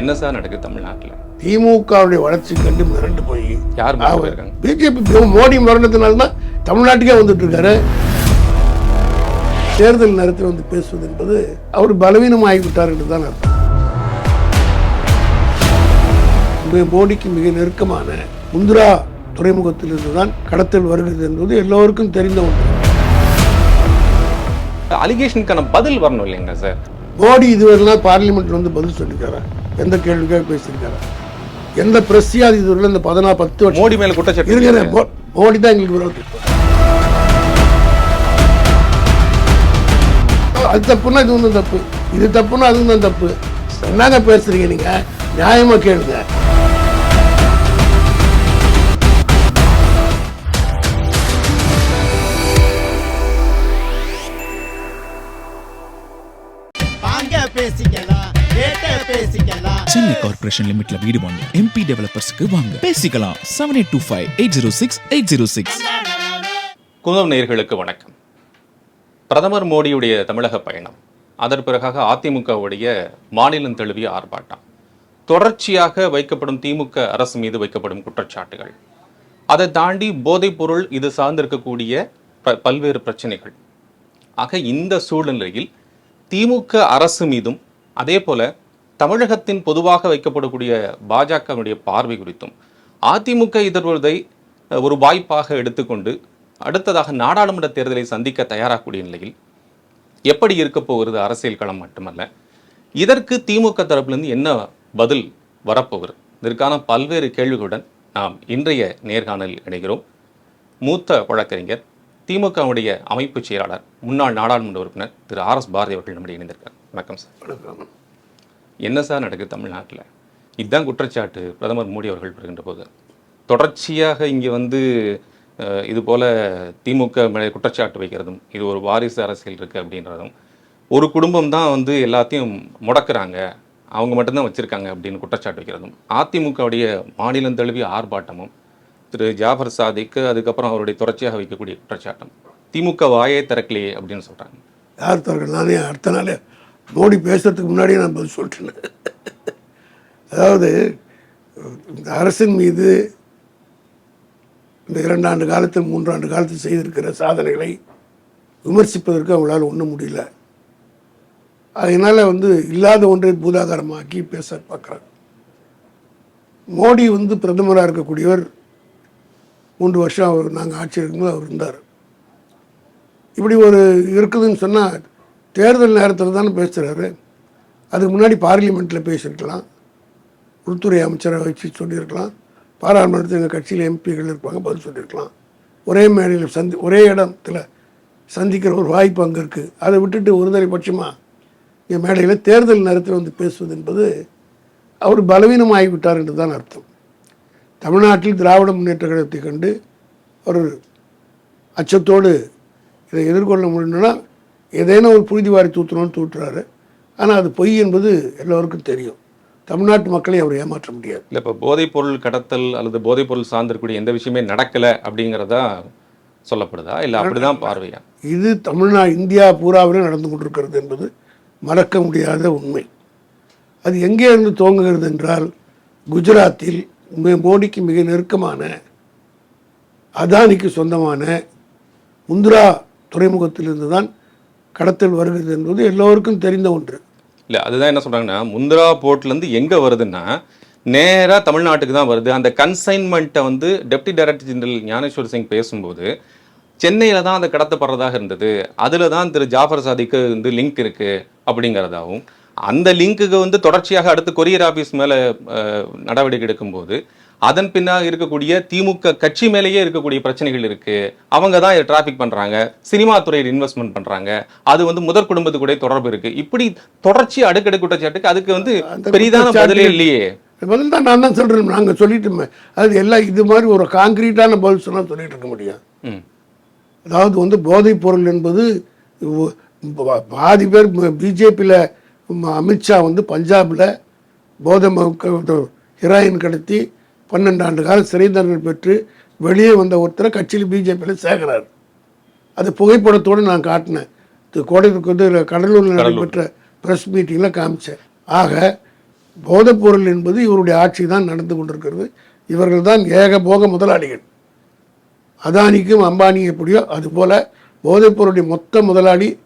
என்ன சார் நடக்குது தமிழ்நாட்டுல? திமுகவுடைய வளர்ச்சி கண்டு மிரண்டு போய் யார் போயிருக்காங்க? பிஜேபி மோடி மரணத்தினால தான் தமிழ்நாட்டுக்கே வந்துட்டு இருக்காரு தேர்தல் நேரத்தில் வந்து பேசுவது என்பது அவர் பலவீனமாகிவிட்டார் என்று தான் அர்த்தம். மோடிக்கு மிக நெருக்கமான முந்திரா துறைமுகத்திலிருந்து தான் கடத்தல் வருகிறது என்பது எல்லோருக்கும் தெரிந்த ஒன்று. அலிகேஷனுக்கான பதில் வரணும் இல்லைங்க சார்? மோடி இதுவரைலாம் பார்லிமெண்ட்ல வந்து பதில் சொல்லியிருக்காரா எந்த கேள்விக்காக பேசியிருக்காரா? எந்த பிரஸ்யாதி இதுவரையிலும் இந்த பதினா பத்து வருஷம்? மோடி மேல குற்றச்சாட்டு இருக்கிற மோடி தான் எங்களுக்கு விரோதி. அது தப்புன்னா இது ஒன்றும் தப்பு. இது தப்புன்னா அதுவும் தான் தப்பு. என்னங்க பேசுறீங்க நீங்க? நியாயமா கேளுங்க. பேசிக்கலாம். பேசிக்கலாம். சென்னை கார்ப்பரேஷன் லிமிட்ல வீடு வாங்க எம்பி டெவலப்பர்ஸ்க்கு வாங்க. பேசிக்கலாம் seven eight two five eight zero six eight zero six Kumudam நேயர்களுக்கு வணக்கம். பிரதமர் மோடியுடைய தமிழக பயணம் அதன் பிறகாக அதிமுகவுடைய மாநிலம் தழுவிய ஆர்ப்பாட்டம். தொடர்ச்சியாக வைக்கப்படும் திமுக அரசு மீது வைக்கப்படும் குற்றச்சாட்டுகள். அதை தாண்டி போதைப் பொருள் இது சார்ந்திருக்கக்கூடிய பல்வேறு பிரச்சனைகள். ஆக இந்த சூழ்நிலையில் திமுக அரசு மீதும் அதே போல தமிழகத்தின் பொதுவாக வைக்கப்படக்கூடிய பாஜகவினுடைய பார்வை குறித்தும் அதிமுக இதழ்வதை ஒரு வாய்ப்பாக எடுத்துக்கொண்டு அடுத்ததாக நாடாளுமன்ற தேர்தலை சந்திக்க தயாராகக்கூடிய நிலையில் எப்படி இருக்க போகிறது அரசியல் களம் மட்டுமல்ல இதற்கு திமுக தரப்பிலிருந்து என்ன பதில் வரப்போகிறது இதற்கான பல்வேறு கேள்விகளுடன் நாம் இன்றைய நேர்காணலில் இணைகிறோம். மூத்த வழக்கறிஞர் திமுகவுடைய அமைப்பு செயலாளர் முன்னாள் நாடாளுமன்ற உறுப்பினர் திரு ஆர் எஸ் பாரதி அவர்கள் நம்முடைய இணைந்திருக்கார் வணக்கம் சார். என்ன சார் நடக்குது தமிழ்நாட்டில்? இதுதான் குற்றச்சாட்டு பிரதமர் மோடி அவர்கள் பெறுகின்ற போது. தொடர்ச்சியாக இங்கே வந்து இது போல் திமுக மேலே குற்றச்சாட்டு வைக்கிறதும் இது ஒரு வாரிசு அரசியல் இருக்குது அப்படின்றதும் ஒரு குடும்பம் தான் வந்து எல்லாத்தையும் முடக்கிறாங்க அவங்க மட்டும்தான் வச்சுருக்காங்க அப்படின்னு குற்றச்சாட்டு வைக்கிறதும் அதிமுகவுடைய மாநிலம் தழுவிய ஆர்ப்பாட்டமும் திரு. ஜாஃபர் சாதிக்கு அதுக்கப்புறம் அவருடைய தொடர்ச்சியாக வைக்கக்கூடிய குற்றச்சாட்டம் திமுக வாயே திறக்கலையே அப்படின்னு சொல்கிறாங்க யார் தரங்க அடுத்த நாளே மோடி பேசுறதுக்கு முன்னாடியே நான் பதில் சொல்லிட்டேன். அதாவது இந்த அரசின் மீது இந்த இரண்டாண்டு காலத்தில் மூன்றாண்டு காலத்தில் செய்திருக்கிற சாதனைகளை விமர்சிப்பதற்கு அவங்களால ஒன்றும் முடியல. அதனால் வந்து இல்லாத ஒன்றை பூதாகாரமாக்கி பேச பார்க்குறாங்க மோடி வந்து பிரதமராக இருக்கக்கூடியவர் மூன்று வருஷம் அவர் நாங்கள் ஆட்சி இருக்கும்போது அவர் இருந்தார். இப்படி ஒரு இருக்குதுன்னு சொன்னால் தேர்தல் நேரத்தில் தானே பேசுகிறாரு அதுக்கு முன்னாடி பார்லிமெண்ட்டில் பேசியிருக்கலாம். உள்துறை அமைச்சரை வச்சு சொல்லியிருக்கலாம். பாராளுமன்றத்தில் எங்கள் கட்சியில் எம்பிகள் இருப்பாங்க பதில் சொல்லியிருக்கலாம். ஒரே மேடையில் சந்தி ஒரே இடத்துல சந்திக்கிற ஒரு வாய்ப்பு அங்கே இருக்குது அதை விட்டுட்டு ஒருதலை பட்சமாக என் மேடையில் தேர்தல் நேரத்தில் வந்து பேசுவது என்பது அவர் பலவீனமாகிவிட்டார் என்று தான் அர்த்தம். தமிழ்நாட்டில் திராவிட முன்னேற்ற கழகத்தை கண்டு ஒரு அச்சத்தோடு இதை எதிர்கொள்ள முடியணும்னா ஏதேனும் ஒரு புழுதி வாரி தூத்துறோன்னு தூட்டுறாரு ஆனால் அது பொய் என்பது எல்லோருக்கும் தெரியும். தமிழ்நாட்டு மக்களை அவர் ஏமாற்ற முடியாது. இல்லை இப்போ போதைப் பொருள் கடத்தல் அல்லது போதைப் பொருள் சார்ந்திருக்கக்கூடிய எந்த விஷயமே நடக்கலை அப்படிங்கிறதா சொல்லப்படுதா? இல்லை அப்படிதான் பார்வையா? இது தமிழ்நா இந்தியா பூராவிலும் நடந்து கொண்டிருக்கிறது என்பது மறக்க முடியாத உண்மை. அது எங்கே இருந்து துவங்குகிறது என்றால் குஜராத்தில் மோடிக்கு மிக நெருக்கமான அதானிக்கு சொந்தமான முந்திரா துறைமுகத்திலிருந்து தான் கடத்தல் வருகிறது என்பது எல்லோருக்கும் தெரிந்த ஒன்று. இல்லை அதுதான் என்ன சொல்கிறாங்கன்னா முந்திரா போர்ட்லேருந்து எங்கே வருதுன்னா நேராக தமிழ்நாட்டுக்கு தான் வருது. அந்த கன்சைன்மெண்ட்டை வந்து deputy director general Gnaneswar Singh பேசும்போது சென்னையில் தான் அது கடத்தப்படுறதாக இருந்தது. அதில் தான் திரு ஜாஃபர் சாதிக்கு வந்து லிங்க் இருக்குது அப்படிங்கிறதாகவும் அந்த லிங்க்குக்கு வந்து தொடர்ச்சியாக அடுத்து கொரியர் ஆஃபீஸ் மேலே நடவடிக்கை எடுக்கும்போது அதன் பின்னாக இருக்கக்கூடிய திமுக கட்சி மேலேயே இருக்கக்கூடிய பிரச்சனைகள் இருக்கு. அவங்க தான் டிராஃபிக் பண்றாங்க. சினிமா துறையில் இன்வெஸ்ட்மெண்ட் பண்றாங்க. அது வந்து முதற் குடும்பத்து கூட தொடர்பு இருக்கு. இப்படி தொடர்ச்சி அடுக்கடுக்கு குற்றச்சாட்டுக்கு அதுக்கு வந்து பெரிதான பதிலே இல்லையே. பதில் தான் நான் தான் சொல்கிறேன் நாங்கள் சொல்லிட்டோமே. அது எல்லாம் இது மாதிரி ஒரு காங்கிரீட்டான பதில் சொன்னால் சொல்லிட்டு இருக்க முடியும் ம். அதாவது வந்து போதைப் பொருள் என்பது பாதி பேர் பிஜேபியில் அமித்ஷா வந்து பஞ்சாபில் போதை ஹெராயின் கடத்தி பன்னெண்டு ஆண்டு காலம் சிறை தண்டனை பெற்று வெளியே வந்த ஒருத்தரை கட்சியில் பிஜேபியில் சேர்க்கிறார். அது புகைப்படத்தோடு நான் காட்டினேன். இது கோடை வந்து கடலூரில் நடைபெற்ற ப்ரெஸ் மீட்டிங்கில் காமிச்சேன். ஆக போதைப் பொருள் என்பது இவருடைய ஆட்சி தான் நடந்து கொண்டிருக்கிறது. இவர்கள் தான் ஏகபோக முதலாளிகள். அதானிக்கும் அம்பானி எப்படியோ அதுபோல போதைப் பொருளுடைய மொத்த முதலாளி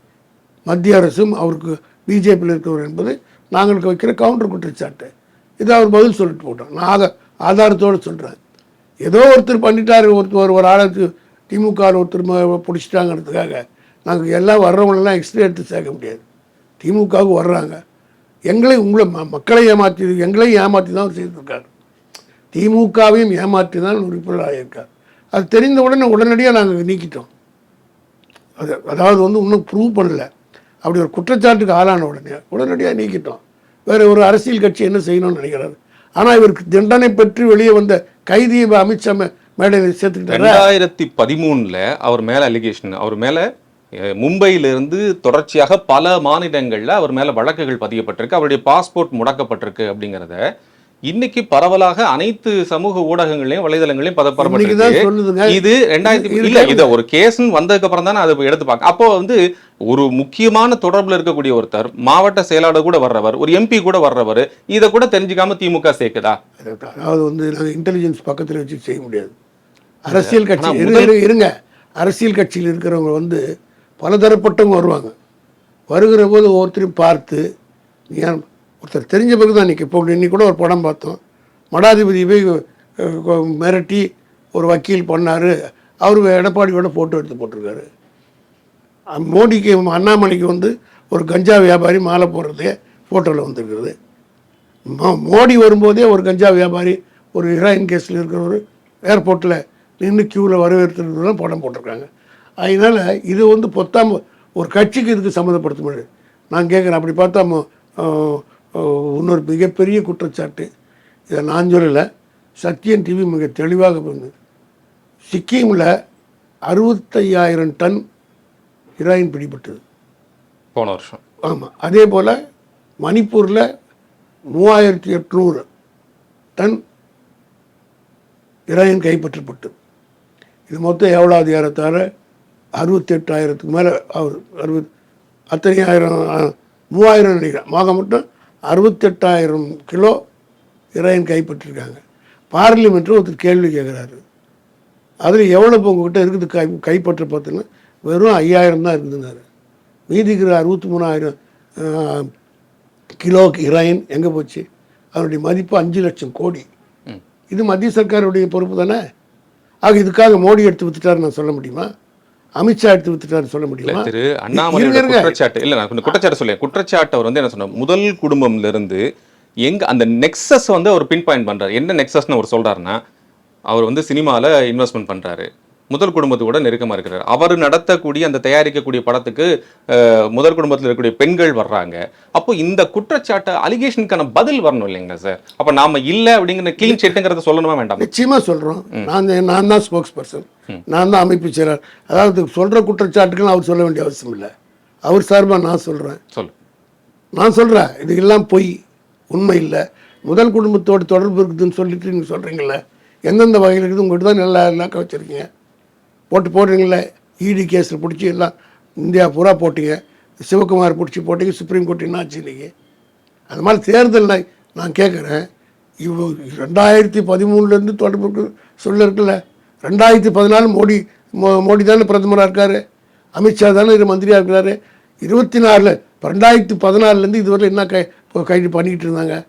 மத்திய அரசும் அவருக்கு பிஜேபியில் இருக்கிறவர் என்பது நாங்களுக்கு வைக்கிற கவுண்டர் குற்றச்சாட்டு. இது அவர் பதில் சொல்லிட்டு போட்டோம் நான் ஆத- ஆதாரத்தோடு சொல்கிறேன் ஏதோ ஒருத்தர் பண்ணிட்டார் ஒருத்தர் ஒரு ஆளுக்கு திமுக ஒருத்தர் பிடிச்சிட்டாங்கிறதுக்காக நாங்கள் எல்லாம் வர்றவங்களெல்லாம் எக்ஸ்ரே எடுத்து சேர்க்க முடியாது. திமுகவுக்கு வர்றாங்க. எங்களை உங்களை ம மக்களை ஏமாற்றி எங்களையும் ஏமாற்றி தான் செய்திருக்கார். திமுகவையும் ஏமாற்றி தான் உறுப்பினராக இருக்கார். அது தெரிந்த உடனே உடனடியாக நாங்கள் நீக்கிட்டோம். அது அதாவது வந்து இன்னும் ப்ரூவ் பண்ணல. அப்படி ஒரு குற்றச்சாட்டுக்கு ஆளான உடனே உடனடியாக நீக்கிட்டோம். வேறு ஒரு அரசியல் கட்சி என்ன செய்யணும்னு நினைக்கிறாரு? ஆனால் இவருக்கு தண்டனை பெற்று வெளியே வந்த கைதியை அமித்ஷா மேடையில் சேர்த்துக்கிட்டாரு? ரெண்டாயிரத்தி பதிமூணில் அவர் மேல அலிகேஷன் அவர் மேல மும்பையிலிருந்து தொடர்ச்சியாக பல மாநிலங்கள்ல அவர் மேல வழக்குகள் பதியப்பட்டிருக்கு. அவருடைய பாஸ்போர்ட் முடக்கப்பட்டிருக்கு அப்படிங்கறத இன்னைக்கு பரவலாக அனைத்து சமூக ஊடகங்களையும் வலைதளங்களையும். பதப்படப்பட்டிருக்கு. இது ரெண்டாயிரத்தி இது- இல்ல இத ஒரு கேஸ்ன்னு வந்ததுக்கு அப்புறம் தானே அதை எடுத்து பார்க்க அப்போ வந்து ஒரு முக்கியமான தொடர்புல இருக்கக்கூடிய ஒருத்தர் மாவட்ட செயலாளர் கூட வர்றவர் ஒரு எம்பி கூட வர்றவர் இதை கூட தெரிஞ்சுக்காம திமுக சேர்க்குதா? அதாவது வந்து இன்டெலிஜென்ஸ் பக்கத்தில் வச்சு செய்ய முடியாது. அரசியல் கட்சி இருங்க, அரசியல் கட்சியில் இருக்கிறவங்க வந்து பலதரப்பட்டவங்க வருவாங்க. வருகிற போது ஒவ்வொருத்தரையும் பார்த்து? ஒருத்தர் தெரிஞ்ச பிறகு தான் நிற்க. இப்போ இன்னைக்கு கூட ஒரு படம் பார்த்தோம். மடாதிபதி போய் மிரட்டி ஒரு வக்கீல் பண்ணார். அவர் எடப்பாடியோட ஃபோட்டோ எடுத்து போட்டிருக்காரு. மோடிக்கு அண்ணாமலைக்கு வந்து ஒரு கஞ்சா வியாபாரி மாலை போடுறதே ஃபோட்டோவில் வந்திருக்கிறது. மோ- மோடி வரும்போதே ஒரு கஞ்சா வியாபாரி ஒரு ஹீரோயின் கேஸில் இருக்கிறவர் ஏர்போர்ட்டில் நின்று க்யூவில் வரவேற்றுலாம் படம் போட்டிருக்காங்க. அதனால் இது வந்து பொத்தாம ஒரு கட்சிக்கு இதுக்கு சம்மந்தப்படுத்த முடியாது. நான் கேட்குறேன் அப்படி பார்த்தா இன்னொரு மிகப்பெரிய குற்றச்சாட்டு. இதை நான் சொல்லலை. சத்யன் டிவி மிக தெளிவாக பண்ணுது சிக்கிமில் அறுபத்தையாயிரம் டன் ஹீரோயின் பிடிபட்டது. போன வருஷம். ஆமாம் அதே போல் மணிப்பூரில் மூவாயிரத்தி எட்நூறு டன் இராயன் கைப்பற்றப்பட்டது இது மொத்தம் எவ்வளோ அதிகாரத்தால்? அறுபத்தெட்டாயிரத்துக்கு மேலே அவர் அறுபது அத்தனை ஆயிரம் மூவாயிரம் நினைக்கிறேன். மாக மட்டும் அறுபத்தெட்டாயிரம் கிலோ இராயன் கைப்பற்றிருக்காங்க. பார்லிமெண்ட்டில் ஒருத்தர் கேள்வி கேட்குறாரு அதில் எவ்வளோ இப்போ உங்ககிட்ட இருக்குது கை கைப்பற்ற பார்த்தீங்கன்னா வெறும் ஐயாயிரம் தான் இருக்குதுன்னாரு. மீதி இருக்கிற அறுபத்தி மூணாயிரம் கிலோ ஹிராயின் எங்கே போச்சு? அதனுடைய மதிப்பு அஞ்சு லட்சம் கோடி. இது மத்திய சர்க்காருடைய பொறுப்பு தானே? ஆக இதுக்காக மோடி எடுத்து வித்துட்டாரு நான் சொல்ல முடியுமா? அமித்ஷா எடுத்து வித்துட்டாரு சொல்ல முடியுமா? திரு இருங்க. குற்றச்சாட்டு இல்ல நான் கொஞ்சம் குற்றச்சாட்டு சொல்லேன் குற்றச்சாட்டு அவர் வந்து என்ன சொன்ன முதல் குடும்பம்ல இருந்து எங்க அந்த நெக்ஸஸ் வந்து அவர் பின் பாயிண்ட் பண்றாரு. என்ன நெக்ஸஸ்னு அவர் சொல்றாருன்னா அவர் வந்து சினிமால இன்வெஸ்ட்மெண்ட் பண்றாரு. முதல் குடும்பத்து கூட நெருக்கமா இருக்கிறார். அவர் நடத்தக்கூடிய அந்த தயாரிக்கக்கூடிய படத்துக்கு முதல் குடும்பத்தில் இருக்கக்கூடிய பெண்கள் வர்றாங்க. அப்போ இந்த குற்றச்சாட்டு அலிகேஷனுக்கான பதில் வரணும் இல்லைங்களா சார்? அப்ப நாம இல்ல அப்படிங்கிற கிளீன் ஷீட்டுங்கிறத சொல்லணுமா வேண்டாம்? நிச்சயமா சொல்றோம். நான் நான் தான் ஸ்போக்ஸ் பர்சன் நான் தான் அமைப்பு செயலர். அதாவது சொல்ற குற்றச்சாட்டுகள் அவர் சொல்ல வேண்டிய அவசியம் இல்லை. அவர் சார்பா நான் சொல்றேன். சொல்லு. நான் சொல்கிறேன் இது எல்லாம் பொய். உண்மை இல்லை. முதல் குடும்பத்தோட தொடர்பு இருக்குதுன்னு சொல்லிட்டு நீங்கள் சொல்கிறீங்களே எந்தெந்த வகையில் இருக்குது உங்கள்கிட்ட தான் நல்லா இல்லாக்க வச்சுருக்கீங்க போட்டு போடுறீங்களே? இடி கேஸில் பிடிச்சி எல்லாம் இந்தியா பூரா போட்டீங்க. சிவகுமார் பிடிச்சி போட்டீங்க சுப்ரீம் கோர்ட் என்ன ஆச்சு இன்னைக்கு? அது மாதிரி தேர்தலில் நான் கேட்குறேன் இவ் ரெண்டாயிரத்தி பதிமூணுலேருந்து தொடர்பு சொல்ல இருக்குல்ல. ரெண்டாயிரத்தி பதினாலு மோடி மோ- மோடி தானே பிரதமராக இருக்கார். அமித்ஷா தானே இது மந்திரியாக இருக்கிறாரு. இருபத்தி நாலில் ரெண்டாயிரத்தி பதினாலுலேருந்து இதுவரை என்ன கை இப்போ கைது பண்ணிக்கிட்டு இருந்தாங்க.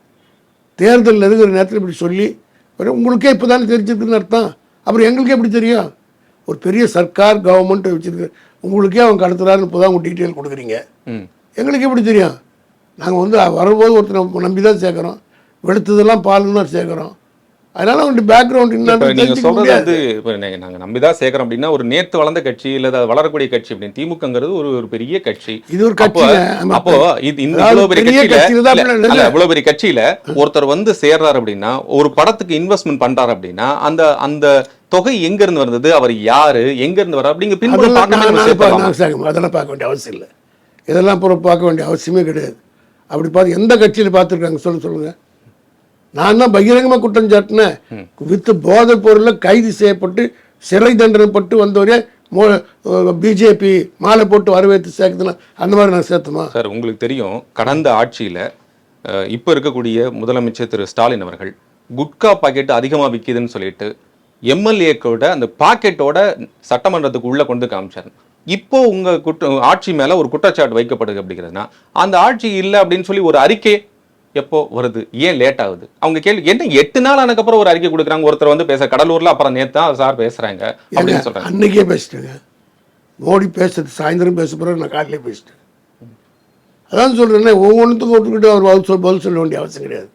தேர்தலில் இருக்கிற நேரத்தில் இப்படி சொல்லி உங்களுக்கே இப்போ தானே தெரிஞ்சிருக்குன்னு அர்த்தம். அப்புறம் எங்களுக்கே எப்படி தெரியும்? ஒரு பெரிய சர்க்கார் கவர்மெண்ட் வச்சுருக்கு உங்களுக்கே அவங்க கடத்துறாருன்னு இப்போ தான் டீட்டெயில் கொடுக்குறீங்க எங்களுக்கு எப்படி தெரியும்? நாங்கள் வந்து வரும்போது ஒருத்தர் நம்பி தான் சேர்க்குறோம். வெளுத்ததெல்லாம் பால்னு தான் சேர்க்குறோம். அதனால அவங்களுடைய பேக்ரவுண்ட் நீங்க சொல்றது வந்து இப்ப நீங்க- நாங்க நம்பிதான் சேர்க்கிறோம் அப்படின்னா ஒரு நேத்து வளர்ந்த கட்சி இல்ல வளரக்கூடிய கட்சி அப்படின்னு திமுகங்கிறது ஒரு ஒரு பெரிய கட்சி. இது ஒரு அப்போ இது இந்த இவ்வளவு பெரிய கட்சியில தான் இவ்வளவு பெரிய கட்சியில ஒருத்தர் வந்து சேர்றாரு அப்படின்னா ஒரு படத்துக்கு இன்வெஸ்ட்மெண்ட் பண்றாரு அப்படின்னா அந்த அந்த தொகை எங்க இருந்து வந்தது அவர் யாரு எங்க இருந்து வர அப்படிங்க பின்புறம் அதெல்லாம் பார்க்க வேண்டிய அவசியம் இல்லை. இதெல்லாம் பார்க்க வேண்டிய அவசியமே கிடையாது. அப்படி பார்த்து எந்த கட்சியில் பார்த்துருக்காங்க? சொல்ல சொல்லுங்க. நான் தான் பகிரங்கமாக குற்றம் சாட்டினேன். வித்து போதைப் பொருளில் கைது செய்யப்பட்டு சிறை தண்டனைப்பட்டு வந்தவரே மோ பிஜேபி மாலை போட்டு வரவேற்று சேர்க்குதுன்னா அந்த மாதிரி நான் சேர்த்துமா சார் உங்களுக்கு தெரியும் கடந்த ஆட்சியில இப்போ இருக்கக்கூடிய முதலமைச்சர் திரு. ஸ்டாலின் அவர்கள் குட்கா பாக்கெட் அதிகமா விக்குதுன்னு சொல்லிட்டு எம்எல்ஏக்கோட அந்த பாக்கெட்டோட சட்டமன்றத்துக்கு உள்ள கொண்டு காமிச்சார். இப்போ உங்க குற்ற ஆட்சி மேல ஒரு குற்றச்சாட்டு வைக்கப்படுது அப்படிங்கிறதுனா அந்த ஆட்சி இல்லை அப்படின்னு சொல்லி ஒரு அறிக்கை எப்போ வருது? ஏன் லேட் ஆகுது? அவங்க கேள்வி என்ன எட்டு நாள் ஆனதுக்கப்புறம் ஒரு அறிக்கை கொடுக்குறாங்க? ஒருத்தர் வந்து பேச கடலூர்ல அப்புறம் நேத்து தான் சார் பேசுறாங்க அப்படின்னு சொல்றாங்க. அன்னைக்கே பேசிட்டேங்க. மோடி பேசுறது சாயந்தரம் பேச பிறகு நான் காலையிலே பேசிட்டேன் அதான் சொல்றேன்னே ஒவ்வொன்றுத்துக்கும் ஒட்டுக்கிட்டு அவர் பதில் சொல் பதில் சொல்ல வேண்டிய அவசியம் கிடையாது.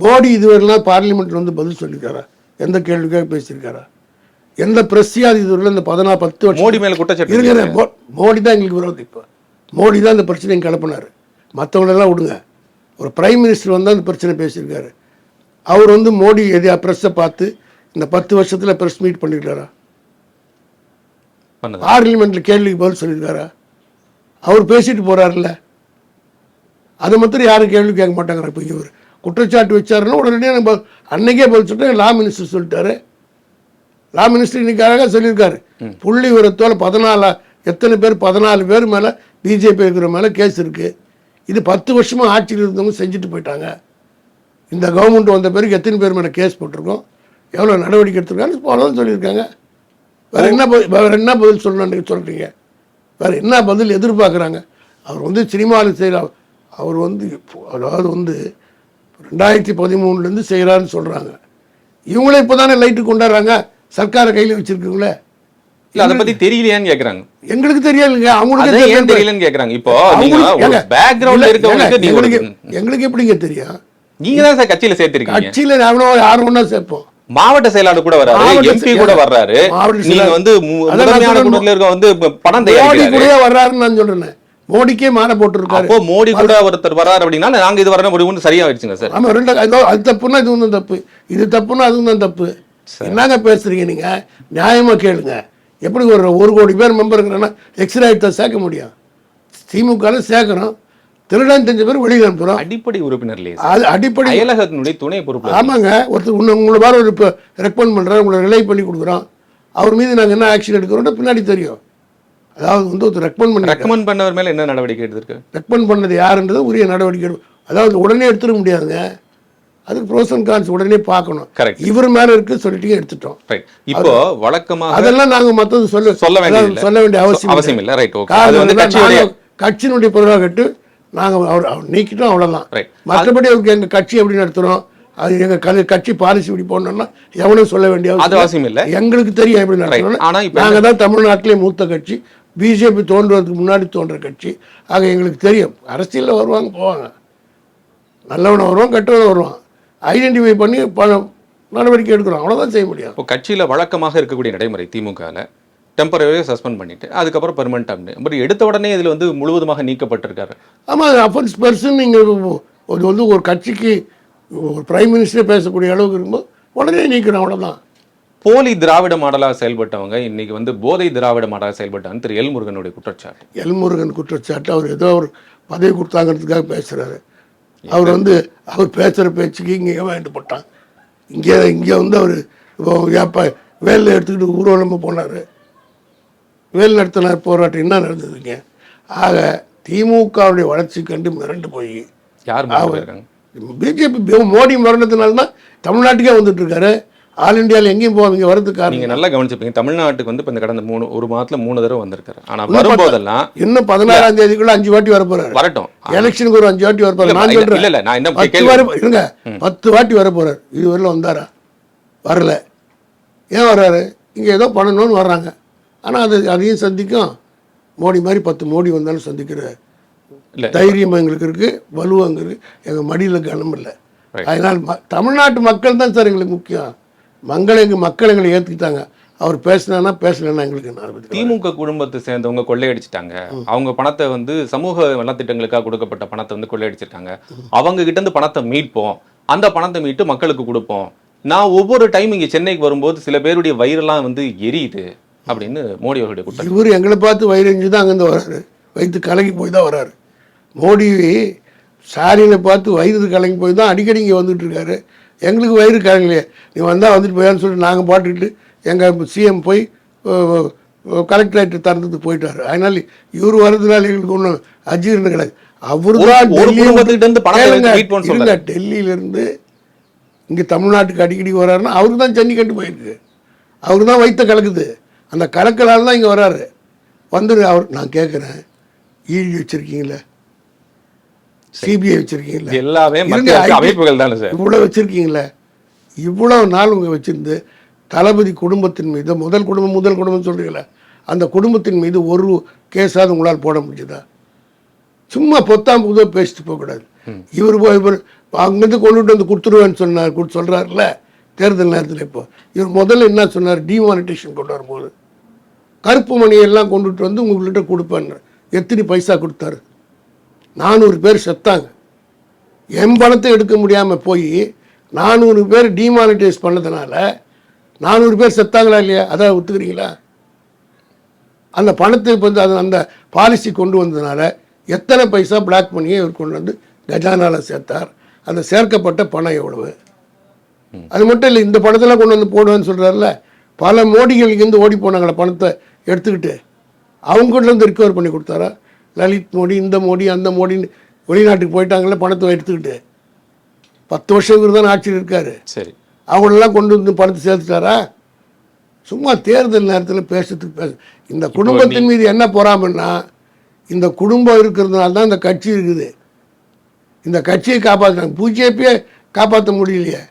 மோடி இதுவரைலாம் பார்லிமெண்ட்ல வந்து பதில் சொல்லியிருக்காரா? எந்த கேள்விக்காக பேசியிருக்காரா? எந்த பிரஸ்யாதி இதுவரையிலும் இந்த பதினா பத்து வருஷம் மோடி மேல குற்றச்சாட்டு. மோ- மோடி தான் எங்களுக்கு விரோதி இப்போ. மோடி தான் இந்த பிரச்சனையை கிளப்பினார். மற்றவங்களெல்லாம் விடுங்க. ஒரு பிரைம் மினிஸ்டர் வந்து அந்த பிரச்சனை பேசியிருக்காரு. அவர் வந்து மோடி எதையா ப்ரெஸ்ஸை பார்த்து இந்த பத்து வருஷத்தில் ப்ரெஸ் மீட் பண்ணிருக்காரா? பண்ணது பார்லிமெண்ட்ல கேள்விக்கு பதில் சொல்லியிருக்காரா? அவர் பேசிட்டு போறாருல்ல. அதை மாத்திரம் யாரும் கேள்வி கேட்க மாட்டாங்க. இப்போ இவர் குற்றச்சாட்டு வச்சாருன்னா உடனடியாக நம்ம அன்னைக்கே பதில் சொல்லிட்டு லா மினிஸ்டர் சொல்லிட்டாரு. லா மினிஸ்டர் இன்னைக்கு அழகாக சொல்லியிருக்காரு. புள்ளி விவரத்தோட பதினாலு எத்தனை பேர் பதினாலு பேர் மேலே பிஜேபி இருக்கிற மேலே கேஸ் இருக்கு. இது பத்து வருஷமாக ஆட்சியில் இருந்தவங்க செஞ்சுட்டு போயிட்டாங்க. இந்த கவர்மெண்ட் வந்த பிறகு எத்தனை பேர் மேலே கேஸ் போட்டிருக்கோம்? எவ்வளோ நடவடிக்கை எடுத்திருக்காங்க? போகிறதும் சொல்லியிருக்காங்க. வேறு என்ன பதில் என்ன பதில் சொல்லணும்னு சொல்கிறீங்க வேறு என்ன பதில் எதிர்பார்க்குறாங்க? அவர் வந்து சினிமாவில் செய்கிற அவர் வந்து அதாவது வந்து ரெண்டாயிரத்தி பதிமூணுலேருந்து செய்கிறாருன்னு சொல்கிறாங்க இவங்களே இப்போ தானே லைட்டு கொண்டாடுறாங்க. சர்க்காரை கையில் வச்சுருக்குங்களே? இல்ல அதை பத்தி தெரியலையான்னு கேக்குறாங்க. எங்களுக்கு தெரியாதுங்க அவங்களுக்கு ஏன். தெரியலன்னு கேக்குறாங்க. இப்போ நீங்க பேக்ரவுண்ட்ல இருக்கவங்களுக்கு நீங்க எங்களுக்கு எப்படிங்க தெரியும்? நீங்க தான் சார் கட்சியில சேர்த்திருக்கீங்க. கட்சியில் நாமளும் யாரும் ஒன்றா சேர்ப்போம். மாவட்ட செயலாளர் கூட வர்றாரு எம்பி. கூட வர்றாரு. நீங்க. வந்து முதன்மையான. குடும்பத்துல இருக்க வந்து பணம் தயாரிக்கிறாரு. வர்றாருன்னு நான் சொல்றேன். மோடிக்கே மாலை போட்டிருக்காரு. அப்போ மோடி கூட ஒருத்தர் வர்றாரு அப்படின்னா நாங்க இது வர முடிவு வந்து சரியாயிடுச்சுங்க சார். ஆமா ரெண்டு அது தப்புன்னா இது தான் தப்பு. இது தப்புன்னா அதுவும் தான் தப்பு. என்னங்க பேசுறீங்க நீங்க? நியாயமா கேளுங்க. எப்படி ஒரு ஒரு கோடி பேர் மெம்பர் இருக்கிறேன்னா எக்ஸ்ரே எடுத்தா சேர்க்க முடியும் திமுக சேர்க்கிறோம். திருடன் தெரிஞ்ச பேர் வெளியில் அனுப்புறோம். அடிப்படை உறுப்பினர்லயே. அது அடிப்படை அயலகத்தினுடைய துணை பொறுப்பு. ஆமாங்க. ஒருத்தர் உன்னை உங்களை மாதிரி ஒரு இப்போ ரெக்கமெண்ட் பண்ணுறோம் உங்களை ரிலை பண்ணி கொடுக்குறோம். அவர் மீது நாங்கள் என்ன ஆக்ஷன் எடுக்கிறோம்னு பின்னாடி தெரியும். அதாவது வந்து ஒருத்தர் ரெக்கமெண்ட் பண்ணி ரெக்கமெண்ட் பண்ணவர் மேல என்ன நடவடிக்கை எடுத்திருக்கு? ரெக்கமெண்ட் பண்ணது யாருன்றது உரிய நடவடிக்கை எடு- அதாவது உடனே எடுத்துட முடியாதுங்க. அதுக்கு ப்ரோஸ் அண்ட் கான்ஸ் உடனே பார்க்கணும். Correct. இவர் மேல இருக்கு சொல்லிட்டீங்க எடுத்துட்டோம். ரைட் இப்போ வழக்கமாக அதெல்லாம் நாங்க மத்தது சொல்ல சொல்ல இல்ல. சொல்ல வேண்டிய அவசியம் அவசியம் இல்ல. ரைட் ஓகே அது வந்து கட்சியுடைய கட்சியினுடைய கட்டு நாங்க அவர் நீக்கிட்டோம் அவ்வளவுதான். Right. மற்றபடி அவருக்கு எங்க கட்சி எப்படி நடத்துறோம்? அது எங்க கல- கட்சி பாலிசி இப்படி போடணும்னா எவனும் சொல்ல வேண்டிய அவசியம் இல்ல. எங்களுக்கு தெரியும் எப்படி நடத்தணும் ஆனா இப்ப நாங்க தான் தமிழ்நாட்டிலே மூத்த கட்சி. பிஜேபி தோன்றுவதற்கு முன்னாடி தோன்ற கட்சி. ஆக எங்களுக்கு தெரியும். அரசியல்ல வருவாங்க போவாங்க. நல்லவனை வருவான் கெட்டவனை வருவான். ஐடென்டிஃபை பண்ணி பணம் நடவடிக்கை எடுக்கிறோம் அவ்வளவுதான் செய்ய முடியும். இப்போ கட்சியில வழக்கமாக இருக்கக்கூடிய நடைமுறை திமுகல டெம்பரரியாக சஸ்பெண்ட் பண்ணிட்டு அதுக்கப்புறம் பெர்மனன்ட் ஆகுது பட் எடுத்த உடனே இதுல வந்து முழுவதுமாக நீக்கப்பட்டிருக்காரு. ஆமாம் அஃபென்ஸ் பர்சன் நீங்கள் ஒரு வந்து ஒரு கட்சிக்கு ஒரு பிரைம் மினிஸ்டரே பேசக்கூடிய அளவுக்கு இருக்கும்போது உடனே நீக்கிறோம் அவ்வளோதான் போலி திராவிட மாடலா செயல்பட்டவங்க இன்னைக்கு வந்து போதை திராவிட மாடலா செயல்பட்டாங்க திரு எல் முருகனுடைய குற்றச்சாட்டு. எல்முருகன் குற்றச்சாட்டு அவர் ஏதோ ஒரு பதவி கொடுத்தாங்கிறதுக்காக பேசுகிறாரு அவர் வந்து அவர் பேசுகிற பேச்சுக்கு இங்கே வாங்கிட்டு போட்டான். இங்கே இங்கே வந்து அவர் ஏப்ப வேலில் எடுத்துக்கிட்டு ஊர்வலமாக போனார். வேல் நடத்தினார் போராட்டம் என்ன நடந்ததுங்க ஆக திமுகவுடைய வளர்ச்சி கண்டு மிரண்டு போய் யார் பிஜேபி மோடி மரணத்தினால தான் தமிழ்நாட்டுக்கே வந்துட்டு இருக்காரு. ஆல் இந்தியாவில் எங்கேயும் போவாங்க வரதுக்கு காரணம் நீங்க நல்லா கவனிச்சிருப்பீங்க. தமிழ்நாட்டுக்கு வந்து இப்ப இந்த கடந்த மூணு ஒரு மாதத்துல மூணு தடவை வந்திருக்காரு. ஆனா இன்னும் பத்து- வரும்போதெல்லாம் இன்னும் பதினாறாம் தேதிக்குள்ள அஞ்சு வாட்டி வர போறாரு வரட்டும். எலெக்ஷனுக்கு ஒரு அஞ்சு வாட்டி வர நான் சொல்றேன். இல்ல, நான் என்ன பத்து வர இருங்க. பத்து வாட்டி வர போறாரு இதுவரையிலும் வந்தாரா? வரல. ஏன் வர்றாரு? இங்க ஏதோ பண்ணணும்னு வர்றாங்க. ஆனா அது அதையும் சந்திக்கும். மோடி மாதிரி பத்து மோடி வந்தாலும் சந்திக்கிற தைரியம் எங்களுக்கு இருக்கு. வலு அங்க இருக்கு. எங்க மடியில கனம் இல்லை. அதனால் தமிழ்நாட்டு மக்கள் தான் சார் எங்களுக்கு முக்கியம். மங்களை எங்க மக்கள் எங்களை ஏத்துக்கிட்டாங்க. அவர் பேசினானா பேசலன்னா எங்களுக்கு திமுக குடும்பத்தை சேர்ந்தவங்க கொள்ளையடிச்சிட்டாங்க. அவங்க பணத்தை வந்து சமூக நலத்திட்டங்களுக்காக கொடுக்கப்பட்ட பணத்தை வந்து கொள்ளையடிச்சிருக்காங்க. அவங்க கிட்ட இருந்து பணத்தை மீட்போம். அந்த பணத்தை மீட்டு மக்களுக்கு கொடுப்போம். நான் ஒவ்வொரு டைம் இங்க சென்னைக்கு வரும்போது சில பேருடைய வயிறெல்லாம் வந்து எரியுது அப்படின்னு மோடி அவர்களுடைய குற்றம். இவர் எங்களை பார்த்து வயிறஞ்சு தான் அங்கேருந்து வராரு. வயிற்று கலங்கி போய் தான் வராரு. மோடி சாரியில் பார்த்து வயிறு கலங்கி போய் தான் அடிக்கடி இங்கே வந்துட்டு இருக்காரு. எங்களுக்கு வயிறு கலங்கலையே நீ வந்தால் வந்துட்டு போயான்னு சொல்லிட்டு நாங்கள் பாட்டுக்கிட்டு எங்கள் சிஎம் போய் கலெக்டரேட் திறந்துட்டு போயிட்டாரு. அதனால இவர் வர்றதுனால எங்களுக்கு ஒன்றும் அஜீர்ணம் கிடையாது. அவர்தான் ஒரு டெல்லியை குடும்பத்துக்கிட்ட இருந்து பணத்தை கேளுங்க, எடுத்து மீட்போம்னு இருங்க, சொல்றாரு. டெல்லியில இருந்து இங்க தமிழ்நாட்டுக்கு அடிக்கடி வர்றாருன்னா அவருக்கு தான் ஜல்லிக்கட்டு போயிருக்கு. அவருக்கு தான் வைத்த கலக்குது. அந்த கலக்கலால் தான் இங்க வராரு. வந்து அவர் நான் கேட்குறேன் ஈழி வச்சிருக்கீங்களே? சிபிஐ வச்சிருக்கீங்களே எல்லாமே அமைப்புகள் தானே சார். இவ்வளோ வச்சிருக்கீங்களே இவ்வளவு நாள் உங்க வச்சிருந்து தளபதி குடும்பத்தின் மீது முதல் குடும்பம் முதல் குடும்பம் சொல்றீங்களே அந்த குடும்பத்தின் மீது ஒரு கேஸாவது உங்களால் போட முடியுதா சும்மா பொத்தாம் புதுவாக பேசிட்டு போகக்கூடாது இவர் போய் இவர் அங்கேருந்து கொண்டுட்டு வந்து கொடுத்துருவேன்னு சொன்னார் கொடுத்து சொல்கிறாருல தேர்தல் நேரத்தில் இப்போ. இவர் முதல்ல என்ன சொன்னார்? டிமானிட்டேஷன் கொண்டு வரும்போது. கருப்பு மணியை எல்லாம் கொண்டுட்டு வந்து உங்கள்கிட்ட கொடுப்பேன்னு. எத்தனை பைசா கொடுத்தாரு? நானூறு பேர் செத்தாங்க. என் பணத்தை எடுக்க முடியாமல் போய் நானூறு பேர் டிமானிட்டைஸ் பண்ணதுனால நானூறு பேர் செத்தாங்களா இல்லையா? அதான் ஒத்துக்கிறீங்களா? அந்த பணத்தை இப்போ வந்து அது அந்த பாலிசி கொண்டு வந்ததுனால எத்தனை பைசா பிளாக் பண்ணியே இவர் கொண்டு வந்து கஜானால சேர்த்தார். அந்த சேர்க்கப்பட்ட பணம் எவ்வளவு? அது மட்டும் இல்லை இந்த பணத்தெல்லாம் கொண்டு வந்து போடுவேன்னு சொல்கிறாருல பல மோடிகள் இங்கேருந்து ஓடி போனாங்களே பணத்தை எடுத்துக்கிட்டு அவங்ககிட்ட இருந்து ரிகவர் பண்ணி கொடுத்தாரா? லலித் மோடி இந்த மோடி அந்த மோடின்னு வெளிநாட்டுக்கு போயிட்டாங்களே பணத்தை எடுத்துக்கிட்டு. பத்து வருஷம் இவர் தான் ஆட்சியில் இருக்காரு. சரி. அவங்களெல்லாம் கொண்டு வந்து பணத்தை சேர்த்துட்டாரா? சும்மா தேர்தல் நேரத்தில் பேசுறதுக்கு பேச இந்த குடும்பத்தின் மீது என்ன பொறாமன்னா இந்த குடும்பம் இருக்கிறதுனால தான் இந்த கட்சி இருக்குது. இந்த கட்சியை காப்பாற்றுறாங்க பிஜேபியை காப்பாற்ற முடியலையே.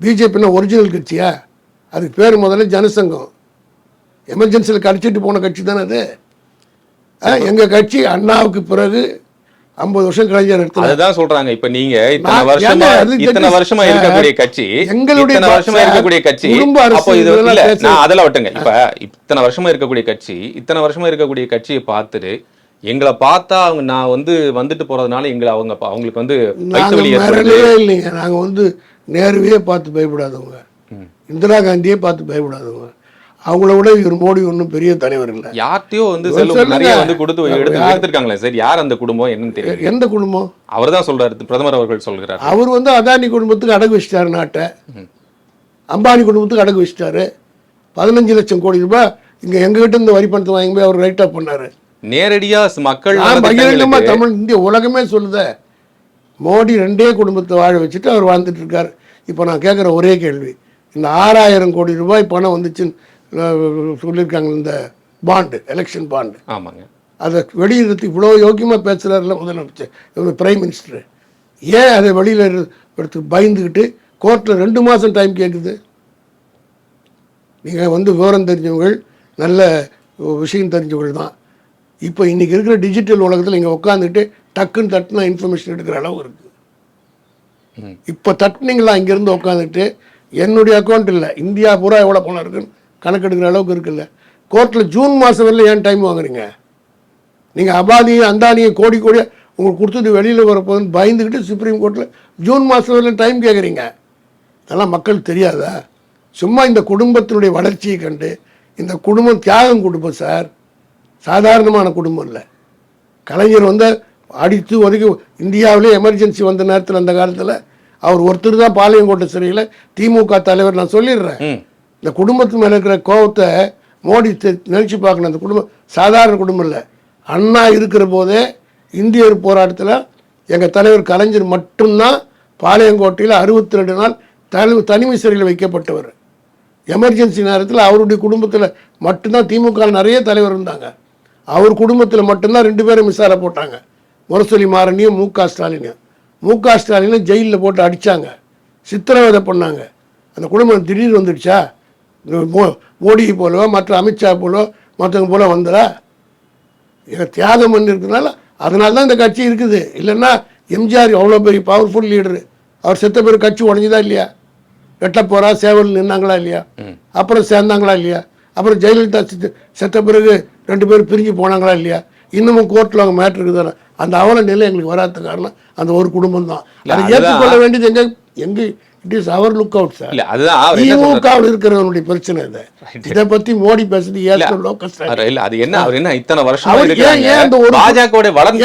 பிஜேபின்னா ஒரிஜினல் கட்சியா? அதுக்கு பேர் முதல்ல ஜனசங்கம். எமர்ஜென்சியில் கடிச்சிட்டு போன கட்சி தானே அது? எங்கள் கட்சி அண்ணாவுக்கு பிறகு ஐம்பது வருஷம் கலைஞர் எடுத்து அதுதான் சொல்றாங்க. இப்ப நீங்க இத்தனை வருஷமா இத்தனை வருஷமா இருக்கக்கூடிய கட்சி எங்களுடைய வருஷமா இருக்கக்கூடிய கட்சி அப்போ இது இல்ல நான் அதெல்லாம் விட்டுங்க இப்ப இத்தனை வருஷமா இருக்கக்கூடிய கட்சி இத்தனை வருஷமா இருக்கக்கூடிய கட்சியை பார்த்துட்டு எங்களை பார்த்தா அவங்க நான் வந்து வந்துட்டு போறதுனால எங்களை அவங்க அவங்களுக்கு வந்து இல்லைங்க. நாங்கள் வந்து நேருவே பார்த்து பயப்படாதவங்க. இந்திரா காந்தியே பார்த்து பயப்படாதவங்க. அவங்கள விட இவர் மோடி ஒன்றும் பெரிய தலைவர் இல்லை. யார்கிட்டயோ வந்து. நிறைய வந்து கொடுத்து எடுத்து? எடுத்திருக்காங்களே சார்? யார் அந்த குடும்பம்? என்னன்னு தெரியும் எந்த குடும்பம்? அவர் தான் சொல்றாரு பிரதமர் அவர்கள் சொல்கிறார் அவர் வந்து அதானி குடும்பத்துக்கு அடகு வச்சிட்டாரு நாட்டை. அம்பானி குடும்பத்துக்கு அடகு வச்சிட்டாரு. பதினஞ்சு லட்சம் கோடி ரூபாய் இங்க எங்ககிட்ட இருந்து வரி பணத்தை வாங்கி போய் அவர் ரைட் ஆஃப் பண்ணாரு. நேரடியா மக்கள் பகிரங்கமா தமிழ் இந்திய உலகமே சொல்லுதே. மோடி ரெண்டே குடும்பத்தை வாழ வச்சுட்டு அவர் வாழ்ந்துட்டு இருக்காரு. இப்போ நான் கேட்குற ஒரே கேள்வி. இந்த ஆறாயிரம் கோடி ரூபாய் பணம் வந்துச்சுன்னு சொல்லியிருக்காங்க இந்த பாண்டு எலெக்ஷன் பாண்டு. ஆமாங்க. அதை வெளியிடத்து இவ்வளோ யோக்கியமாக பேசுகிறாருல முதலமைச்சர் பிரைம் மினிஸ்டர் ஏன் அதை வெளியில் எடுத்து பயந்துக்கிட்டு கோர்ட்டில் ரெண்டு மாதம் டைம் கேட்குது நீங்கள் வந்து விவரம் தெரிஞ்சவங்கள் நல்ல விஷயம் தெரிஞ்சவர்கள் தான். இப்போ இன்றைக்கி இருக்கிற டிஜிட்டல் உலகத்தில் இங்கே உட்காந்துட்டு டக்குன்னு தட்டுனா இன்ஃபர்மேஷன் எடுக்கிற அளவு இருக்குது இப்போ தட்டுனீங்களா இங்கேருந்து உட்காந்துட்டு என்னுடைய அக்கௌண்ட் இல்லை இந்தியா பூரா எவ்வளோ பணம் இருக்குன்னு கணக்கெடுக்கிற அளவுக்கு இருக்குல்ல. கோர்ட்டில் ஜூன் மாதம் வரல ஏன் டைம் வாங்குறீங்க? நீங்கள் அபானியும் அந்தானியும் கோடி கோடியாக உங்களுக்கு கொடுத்துட்டு வெளியில் வரப்போகுதுன்னு பயந்துக்கிட்டு சுப்ரீம் கோர்ட்டில் ஜூன் மாதம் வரல டைம் கேட்குறீங்க அதெல்லாம் மக்கள் தெரியாதா? சும்மா இந்த குடும்பத்தினுடைய வளர்ச்சியை கண்டு இந்த குடும்பம் தியாகம் குடும்பம் சார். சாதாரணமான குடும்பம் இல்லை. கலைஞர் வந்து அடித்து ஒதுக்கி இந்தியாவிலே எமர்ஜென்சி வந்த நேரத்தில் அந்த காலத்தில் அவர் ஒருத்தர் தான் பாளையங்கோட்டை சிறையில் திமுக தலைவர் நான் சொல்லிடுறேன். இந்த குடும்பத்து மேலே இருக்கிற கோபத்தை மோடி தெ- பார்க்கணும். அந்த குடும்பம் சாதாரண குடும்பம் இல்லை. அண்ணா இருக்கிற போதே இந்தியர் போராட்டத்தில் எங்கள் தலைவர் கலைஞர் மட்டும்தான் பாளையங்கோட்டையில் அறுபத்தி ரெண்டு நாள் தனி தனிமை சிறையில் வைக்கப்பட்டவர். எமர்ஜென்சி நேரத்தில் அவருடைய குடும்பத்தில் மட்டும்தான் திமுக நிறைய தலைவர் இருந்தாங்க. அவர் குடும்பத்தில் மட்டும்தான் ரெண்டு பேரும் மிசார போட்டாங்க. முரசொலி மாறனியும் மு க ஸ்டாலினையும். மு க ஸ்டாலினும் ஜெயிலில் போட்டு அடித்தாங்க சித்திரவதை பண்ணாங்க. அந்த குடும்பம் திடீர்னு வந்துடுச்சா? மோ- மோடியை போலவோ மற்ற அமித்ஷா போலோ மற்றவங்க போல வந்ததா இவங்க தியாகம் பண்ணிருக்கனால அதனால தான் இந்த கட்சி இருக்குது. இல்லைன்னா எம்ஜிஆர் அவ்வளோ பெரிய பவர்ஃபுல் லீடரு அவர் செத்த பேர் கட்சி உடஞ்சுதா இல்லையா? வெட்டப்போரா சேவல் நின்னாங்களா இல்லையா? அப்புறம் சேர்ந்தாங்களா இல்லையா? அப்புறம் ஜெயலலிதா செத்து- செத்த பிறகு ரெண்டு பேரும் பிரிஞ்சு போனாங்களா இல்லையா? இன்னமும் கோர்ட்டில் அவங்க மேட்ரு இருக்குதானே அந்த அவல நிலை எங்களுக்கு வராத காரணம் அந்த ஒரு குடும்பம் தான் அதை. ஏற்றுக்கொள்ள வேண்டியது எங்க எங்க it is our look out sir இல்ல அதுதான்? திமுகவில் இருக்கிறவனுடைய பிரச்சனை இது. இதை பத்தி மோடி பேசுறது ஏற்க லோக்கல் அவர் இல்ல அது என்ன அவர் என்ன இத்தனை வருஷமா அவர் ஏன் ஏன் அந்த ஒரு பாஜக வளர்ச்சி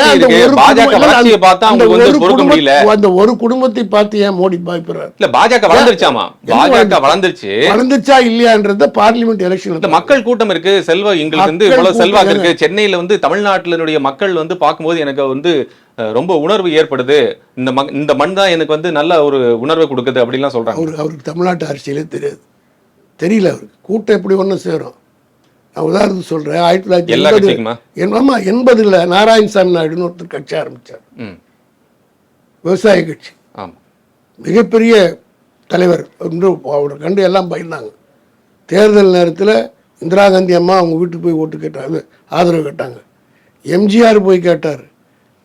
பாஜக வளர்ச்சியை பார்த்தா அவங்களுக்கு வந்து பொறுக்க முடியல. அந்த ஒரு குடும்பத்தை பார்த்து ஏன் மோடி பயப்படுறாரு? இல்ல பாஜக வளர்ந்துருச்சாமா? பாஜக வளர்ந்துச்சு? வளர்ந்துருச்சு. வளர்ந்துச்சா இல்லையான்றத பார்லிமெண்ட் இந்த எலெக்ஷன்ல மக்கள் கூட்டம் இருக்கு செல்வ எங்களுக்கு வந்து இவ்வளவு செல்வாக்கு இருக்கு. சென்னையில வந்து தமிழ்நாட்டினுடைய மக்கள் வந்து பார்க்கும்போது எனக்கு வந்து ரொம்ப உணர்வு ஏற்படுது. இந்த மண் இந்த மண் தான் எனக்கு வந்து நல்ல ஒரு உணர்வை கொடுக்குது அப்படின்லாம் சொல்றாங்க. அவருக்கு அவருக்கு தமிழ்நாட்டு அரசியலே தெரியாது. தெரியல அவருக்கு கூட்டம் எப்படி ஒன்றும் சேரும்? நான் உதாரணத்துக்கு சொல்கிறேன் ஆயிரத்தி தொள்ளாயிரத்தி எண்பது கட்சிக்குமா? என் ஆமா எண்பதுல நாராயணசாமி நாயுடுன்னு ஒருத்தர் கட்சி ஆரம்பிச்சார். ம். விவசாய கட்சி. ஆமா. மிகப்பெரிய தலைவர். என்று அவரை கண்டு எல்லாம் பயந்தாங்க. தேர்தல் நேரத்தில் இந்திரா காந்தி அம்மா அவங்க வீட்டுக்கு போய் ஓட்டு கேட்டாங்க ஆதரவு கேட்டாங்க. எம்ஜிஆர் போய் கேட்டார்.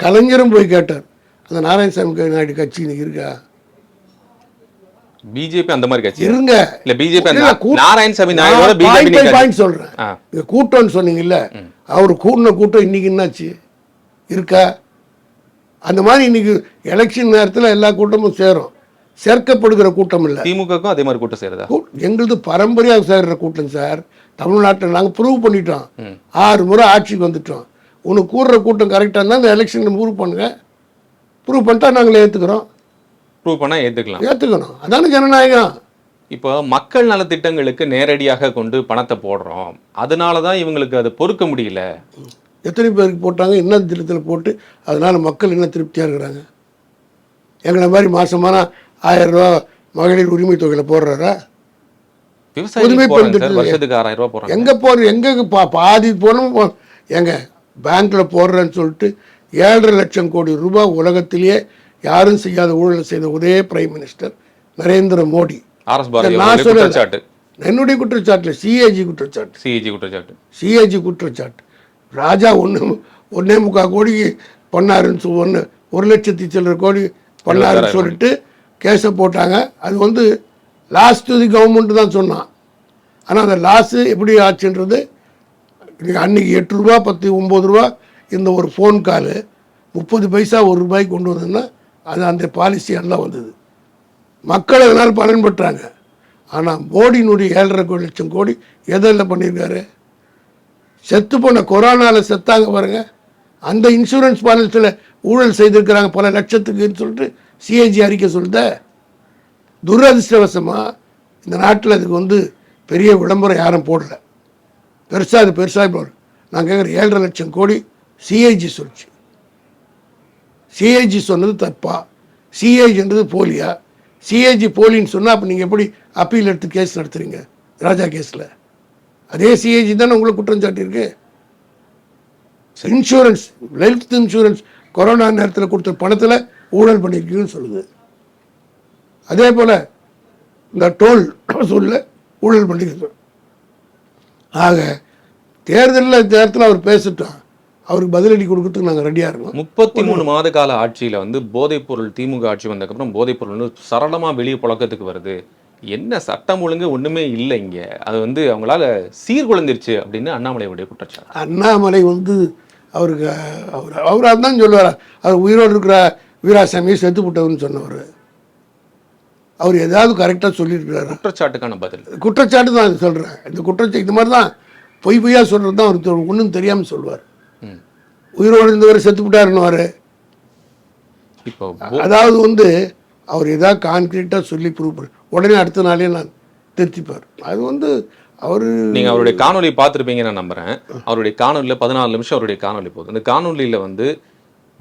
கலைஞரும் போய் கேட்டார். அந்த நாராயணசாமி நாயுடு கட்சி இன்னைக்கு இருக்கா? பிஜேபி அந்த மாதிரி கட்சி. இருங்க. இல்ல BJP Narayanasamy Naidu BJP point சொல்றேன். நீங்க கூட்டம்னு சொன்னீங்கல்ல அவர் கூட்டின கூட்டம் இன்னைக்கு என்னாச்சு? இருக்கா? அந்த மாதிரி இன்னைக்கு எலெக்ஷன் நேரத்தில் எல்லா கூட்டமும் சேரும். சேர்க்கப்படுகிற கூட்டம் இல்லை. திமுகக்கும் அதே மாதிரி கூட்டம் சேருதா? எங்களுது பரம்பரையாக சேர்ற கூட்டம் சார். தமிழ்நாட்டில் நாங்கள் ப்ரூவ் பண்ணிட்டோம். ஆறு முறை ஆட்சிக்கு வந்துட்டோம். உனக்கு கூடுற கூட்டம் கரெக்டாக இருந்தால் அந்த எலெக்ஷனில் ப்ரூவ் பண்ணுங்க. ப்ரூவ் பண்ணிட்டா நாங்கள் ஏற்றுக்கிறோம் ப்ரூவ் பண்ணா ஏத்துக்கலாம். ஏற்றுக்கணும் அதானே ஜனநாயகம். இப்போ மக்கள் நலத்திட்டங்களுக்கு நேரடியாக கொண்டு பணத்தை போடுறோம். அதனால தான் இவங்களுக்கு அதை பொறுக்க முடியல. எத்தனை பேருக்கு போட்டாங்க என்ன திட்டத்தில் போட்டு அதனால் மக்கள் என்ன திருப்தியாக இருக்கிறாங்க? எங்களை மாதிரி மாசமான ஆயிரம் ரூபா மகளிர் உரிமை தொகையில் போடுறாரா? திட்டம் வருஷத்துக்கு ஆறாயிரம் போறாங்க எங்கே போகிற எங்கே பா பாதி போனோம் எங்க பேங்க்கில் போடுறேன்னு சொல்லிட்டு ஏழரை லட்சம் கோடி ரூபாய் உலகத்திலேயே யாரும் செய்யாத ஊழலை செய்த ஒரே பிரைம் மினிஸ்டர் நரேந்திர மோடி. நான் என்னுடைய குற்றச்சாட்டில் சிஏஜி குற்றச்சாட்டு. சிஏஜி குற்றச்சாட்டு. சிஏஜி குற்றச்சாட்டு. ராஜா ஒன்று ஒன்னே முக்கால் கோடி பண்ணாருன்னு சொல் ஒன்று ஒரு லட்சத்தி சில்லற கோடி பண்ணாருன்னு சொல்லிட்டு கேஸை போட்டாங்க. அது வந்து லாஸ்ட் தி கவர்மெண்ட் தான் சொன்னான். ஆனால் அந்த லாஸு எப்படி ஆச்சுன்றது இன்றைக்கி அன்றைக்கி எட்டு ரூபா பத்து ஒம்பது ரூபா இந்த ஒரு ஃபோன் காலு முப்பது பைசா ஒரு ரூபாய்க்கு கொண்டு வந்ததுன்னா அது அந்த பாலிசி எல்லாம் வந்தது. மக்கள் அதனால் பலன் பெற்றாங்க. ஆனால் மோடியினுடைய ஏழரை லட்சம் கோடி எதில் பண்ணியிருக்காரு? செத்து போன கொரோனாவில் செத்தாங்க பாருங்க. அந்த இன்சூரன்ஸ் பாலிசியில் ஊழல் செய்திருக்கிறாங்க பல லட்சத்துக்குன்னு சொல்லிட்டு சிஏஜி அறிக்கை சொல்லுத. துரதிருஷ்டவசமாக இந்த நாட்டில் அதுக்கு வந்து பெரிய விளம்பரம் யாரும் போடல. பெருசாக அது பெருசாக இப்போ நான் கேட்குற ஏழரை லட்சம் கோடி சிஐஜி சொல்லிச்சு. சிஐஜி சொன்னது தப்பா? சிஐஜின்றது போலியா? சிஏஜி போலின்னு சொன்னால் அப்போ நீங்கள் எப்படி அப்பீல் எடுத்து கேஸ் நடத்துறீங்க? ராஜா கேஸில். அதே சிஏஜி தானே உங்களை குற்றம் சாட்டியிருக்கு. இன்சூரன்ஸ் ஹெல்த் இன்சூரன்ஸ் கொரோனா நேரத்தில் கொடுத்த பணத்தில் ஊழல் பண்ணியிருக்கீங்கன்னு சொல்லுது. அதே போல் இந்த டோல் சூழலில் ஊழல் பண்ணியிருக்கோம் ஆக தேர்தலில் நேரத்தில் அவர் பேசிட்டோம் அவருக்கு பதிலடி கொடுக்கறதுக்கு நாங்கள் ரெடியாக இருக்கோம் முப்பத்தி மூணு மாத கால ஆட்சியில வந்து போதைப் பொருள் திமுக ஆட்சி வந்ததுக்கப்புறம் போதைப் பொருள் வந்து சரளமா வெளியே புழக்கத்துக்கு வருது. என்ன சட்டம் ஒழுங்கு ஒண்ணுமே இல்லை இங்க. அது வந்து அவங்களால சீர்குலைஞ்சிருச்சு அப்படின்னு அண்ணாமலையுடைய குற்றச்சாட்டு. அண்ணாமலை வந்து அவருக்கு அவர் அவர் அதான் சொல்லுவார். அவர் உயிரோடு இருக்கிற வீராசாமியை செத்து விட்டவர்னு சொன்னவர். அவர் ஏதாவது கரெக்டாக சொல்லியிருக்கிறாரு? குற்றச்சாட்டுக்கான பதில். குற்றச்சாட்டு தான் இது சொல்கிறேன் இந்த குற்றச்சாட்டு இந்த மாதிரி தான் பொய் பொய்யா சொல்கிறது தான் அவர் ஒன்றும் தெரியாமல் சொல்லுவார். உயிரோடு இருந்தவர் செத்து விட்டாருன்னுவார் இப்போ அதாவது வந்து அவர் ஏதாவது கான்கிரீட்டாக சொல்லி ப்ரூவ் பண்ண உடனே அடுத்த நாளே நான் திருத்திப்பார். அது வந்து அவர் நீங்க அவருடைய காணொலி பார்த்திருப்பீங்க நான் நம்புறேன். அவருடைய காணொலியில பதினாலு நிமிஷம் அவருடைய காணொலி போகுது. இந்த காணொலியில வந்து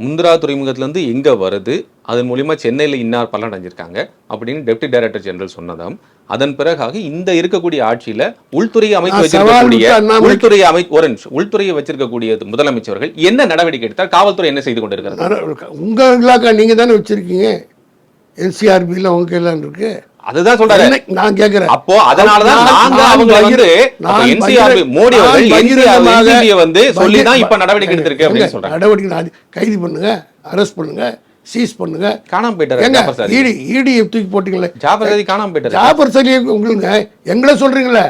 முந்திரா துறைமுகத்துல இருந்து எங்க வருது? அதன் மூலியமா சென்னையில இன்னார் பலன் அடைஞ்சிருக்காங்க அப்படின்னு டெப்டி டைரக்டர் ஜெனரல் சொன்னதாம். அதன் பிறகாக இந்த இருக்கக்கூடிய ஆட்சியில உள்துறையை அமைத்து வச்சிருக்கக்கூடிய உள்துறையை அமை ஒரு நிமிஷம். உள்துறையை வச்சிருக்கக்கூடிய முதலமைச்சர்கள் என்ன நடவடிக்கை எடுத்தால் காவல்துறை என்ன செய்து கொண்டிருக்கிறது? உங்கள் இலாக்கா நீங்கள் தானே வச்சுருக்கீங்க? என்சிஆர்பியில் உங்க கையில் இருக்கு? அதுதான் சொல்றாரு. நான் கேட்குறேன் அப்போ அதனாலதான் நாங்க அவங்க வந்து என்சிஆர் மோடி அவர்கள் வந்து சொல்லி தான் இப்ப நடவடிக்கை எடுத்திருக்கு அப்படின்னு சொல்றாங்க. நடவடிக்கை நான் கைது பண்ணுங்க அரெஸ்ட் பண்ணுங்க சீஸ் பண்ணுங்க. காணாம போயிட்டாரு சாதி இடி இடி தூக்கி போட்டீங்களே. ஜாஃபர் சாதி காணாம போயிட்டாரு. ஜாஃபர் சலியை உங்களுக்கு எங்களை சொல்றீங்களே.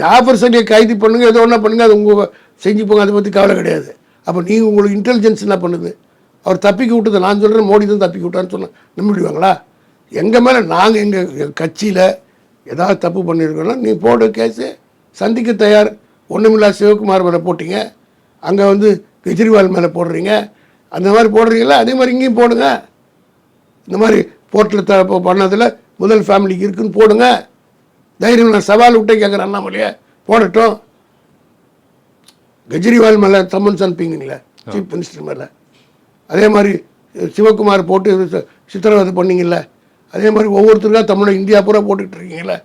ஜாஃபர் சலியை கைது பண்ணுங்க ஏதோ ஒன்றா பண்ணுங்க அது உங்க செஞ்சு போங்க அதை பற்றி கவலை கிடையாது. அப்போ நீங்கள் உங்களுக்கு இன்டெலிஜென்ஸ் என்ன பண்ணுது? அவர் தப்பிக்க விட்டது நான் சொல்கிறேன் மோடி தான் தப்பிக்க விட்டான்னு சொன்ன நம்பிடுவாங்களா எங்கள் மேலே நாங்கள் எங்கள் கட்சியில் ஏதாவது தப்பு பண்ணியிருக்கோம்னா நீ போடு கேஸு சந்திக்க தயார். ஒன்றுமில்லா சிவகுமார் மேலே போட்டீங்க. அங்கே வந்து கெஜ்ரிவால் மேலே போடுறீங்க. அந்த மாதிரி போடுறீங்களா அதே மாதிரி இங்கேயும் போடுங்க. இந்த மாதிரி போர்ட்டில் த பண்ணதில் முதல் ஃபேமிலிக்கு இருக்குன்னு போடுங்க. தைரியம் நான் சவால் விட்டே கேட்குறேன் அண்ணாமலையே. போடட்டும். கெஜ்ரிவால் மேலே சம்மன்ஸ் அனுப்பிங்களே சீஃப் மினிஸ்டர் மேலே. அதே மாதிரி சிவகுமார் போட்டு சித்திரவதை பண்ணீங்கல்ல அதே மாதிரி ஒவ்வொருத்தருக்கா தமிழை இந்தியா பூரா போட்டுக்கிட்டு இருக்கீங்களே?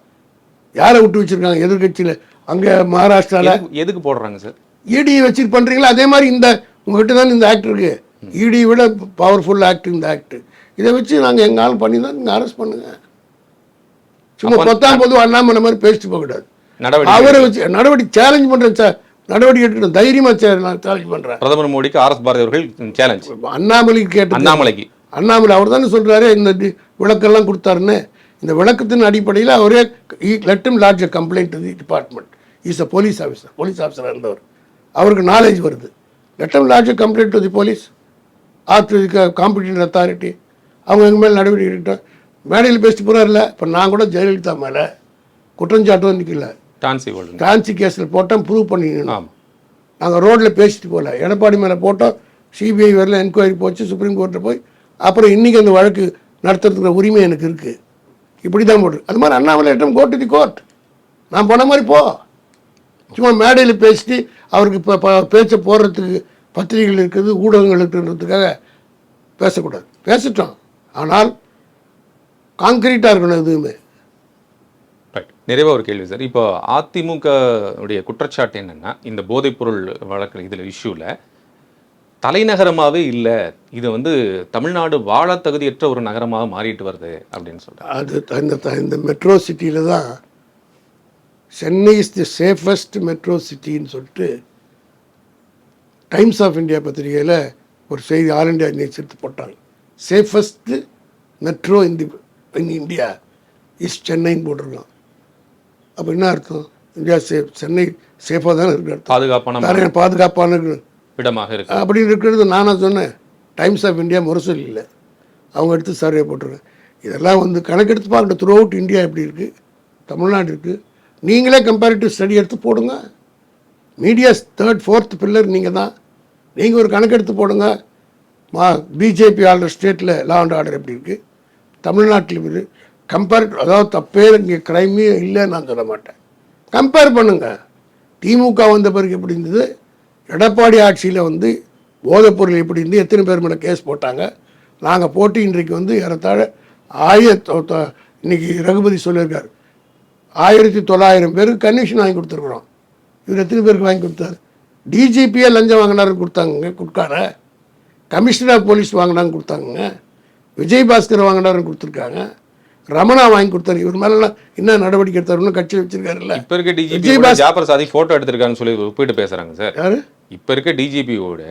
யாரை விட்டு வச்சிருக்காங்க எதிர்கட்சியில் அங்கே மகாராஷ்டிராவில் எதுக்கு- போடுறாங்க சார்? இடி வச்சு பண்றீங்களா? அதே மாதிரி இந்த உங்ககிட்ட தான் இந்த ஆக்ட் இருக்கு. இடி விட பவர்ஃபுல் ஆக்ட் இந்த ஆக்ட் இதை வச்சு நாங்கள் எங்காலும் பண்ணி தான் நீங்கள் அரெஸ்ட் பண்ணுங்க. சும்மா பத்தாம் பொது அண்ணாமலை மாதிரி பேசிட்டு போகக்கூடாது அவரை வச்சு நடவடிக்கை சேலஞ்ச் பண்றேன் சார். நடவடிக்கை எடுக்கணும். தைரியமா சார் நான் சேலஞ்ச் பண்றேன். பிரதமர் மோடிக்கு ஆர் எஸ் பாரதி அவர்கள் சேலஞ்ச் அண்ணாமலைக்கு கேட்டு அண்ணாமலைக்கு. அண்ணாமலை அவர் தானே சொல்றாரு இந்த விளக்கெல்லாம் கொடுத்தாருன்னு இந்த விளக்கத்தின் அடிப்படையில் அவரே let him lodge complaint the department is a police officer police ஆஃபீஸராக இருந்தவர். அவருக்கு நாலேஜ் வருது. Let him lodge complaint to the police or to the authority அவங்க எங்க மேலே நடவடிக்கை எடுக்கட்டும். மேடையில் பேசிட்டு போகிறார்ல இப்போ நான் கூட ஜெயலலிதா மேலே குற்றஞ்சாட்டும் நிற்கல டான்சி டான்சி கேஸில் போட்டோம் ப்ரூவ் பண்ணிக்கணும். நாங்கள் ரோட்டில் பேசிட்டு போகல எடப்பாடி மேலே போட்டோம் சிபிஐ வரல என்கொயரி போச்சு சுப்ரீம் கோர்ட்டில் போய் அப்புறம் இன்றைக்கி அந்த வழக்கு நடத்துறதுக்கு உரிமை எனக்கு இருக்குது இப்படி தான் போட்டு அது மாதிரி அண்ணாமலையிடம் கோர்ட் தி கோர்ட் நான் போன மாதிரி போ. சும்மா மேடையில் பேசிட்டு அவருக்கு இப்போ பேச்சை போடுறதுக்கு பத்திரிகைகள் இருக்குது ஊடகங்கள் இருக்குன்றதுக்காக பேசக்கூடாது. பேசிட்டோம். ஆனால் காங்கிரீட்டாக இருக்கணும் எதுவுமே. ரைட் ஒரு கேள்வி சார். இப்போ அதிமுக உடைய குற்றச்சாட்டு என்னன்னா இந்த போதைப்பொருள் வழக்கு இதில் இஷ்யூவில் தலைநகரமாவே இல்லை. இது வந்து தமிழ்நாடு வாழ தகுதியற்ற ஒரு நகரமாக மாறிட்டு வருது அப்படின்னு சொல்றாங்க. அது இந்த இந்த மெட்ரோ சிட்டியில் தான் Chennai is the safest metro சிட்டின்னு சொல்லிட்டு டைம்ஸ் ஆஃப் இந்தியா பத்திரிகையில் ஒரு செய்தி ஆல் இண்டியா நியூஸ் எடுத்து போட்டாங்க. Safest metro in the in India is சென்னைன்னு போட்டிருக்கான் அப்போ என்ன அர்த்தம்? இந்தியா சேஃப் சென்னை சேஃபாக தானே இருக்கு பாதுகாப்பான பாதுகாப்பான. இடமாக இருக்கு. அப்படி இருக்கிறது நானாக சொன்னேன். டைம்ஸ் ஆஃப் இந்தியா முரசொலி இல்லை. அவங்க எடுத்து சர்வே போட்டிருக்கேன். இதெல்லாம் வந்து கணக்கெடுத்து பார்க்கணும் த்ரூ அவுட் இந்தியா எப்படி இருக்குது தமிழ்நாடு இருக்குது நீங்களே கம்பேரிட்டிவ் ஸ்டடி எடுத்து போடுங்க. மீடியாஸ் தேர்ட் ஃபோர்த் பில்லர் நீங்கள் தான். நீங்கள் ஒரு கணக்கெடுத்து போடுங்க. மா பிஜேபி ஆளுற ஸ்டேட்டில் லா அண்ட் ஆர்டர் எப்படி இருக்குது தமிழ்நாட்டில் இருக்குது கம்பேர் அதாவது தப்பே இங்கே க்ரைமே இல்லைன்னு நான் சொல்ல மாட்டேன். கம்பேர் பண்ணுங்கள் திமுக வந்த பிறகு எப்படி இருந்தது? எடப்பாடி ஆட்சியில் வந்து போதைப்பொருள் எப்படி இருந்து எத்தனை பேர் மேலே கேஸ் போட்டாங்க? நாங்கள் போட்டு இன்றைக்கு வந்து ஏறத்தாழ ஆயிரத்தி இன்னைக்கு ரகுபதி சொல்லியிருக்காரு. ஆயிரத்தி தொள்ளாயிரம் பேருக்கு கன்விஷன் வாங்கி கொடுத்துருக்குறோம். இவர் எத்தனை பேருக்கு வாங்கி கொடுத்தாரு? டிஜிபியே லஞ்சம் வாங்கினாரு கொடுத்தாங்க கொடுக்கார கமிஷனர் ஆஃப் போலீஸ் வாங்கினாங்க கொடுத்தாங்க விஜய் பாஸ்கர் வாங்கினாரு கொடுத்துருக்காங்க. ரமணா வாங்கி கொடுத்தாரு. இவர் மேலெல்லாம் என்ன நடவடிக்கை எடுத்தாருன்னு கட்சி வச்சிருக்காருல்ல. இப்ப இருக்க டிஜிபி விஜய் பாஸ் ஜாஃபர் சாதிக் போட்டோ எடுத்திருக்காங்கன்னு சொல்லி ஒப்பிட்டு பேசுறாங்க சார். யாரு? இப்ப இருக்க டிஜிபியோட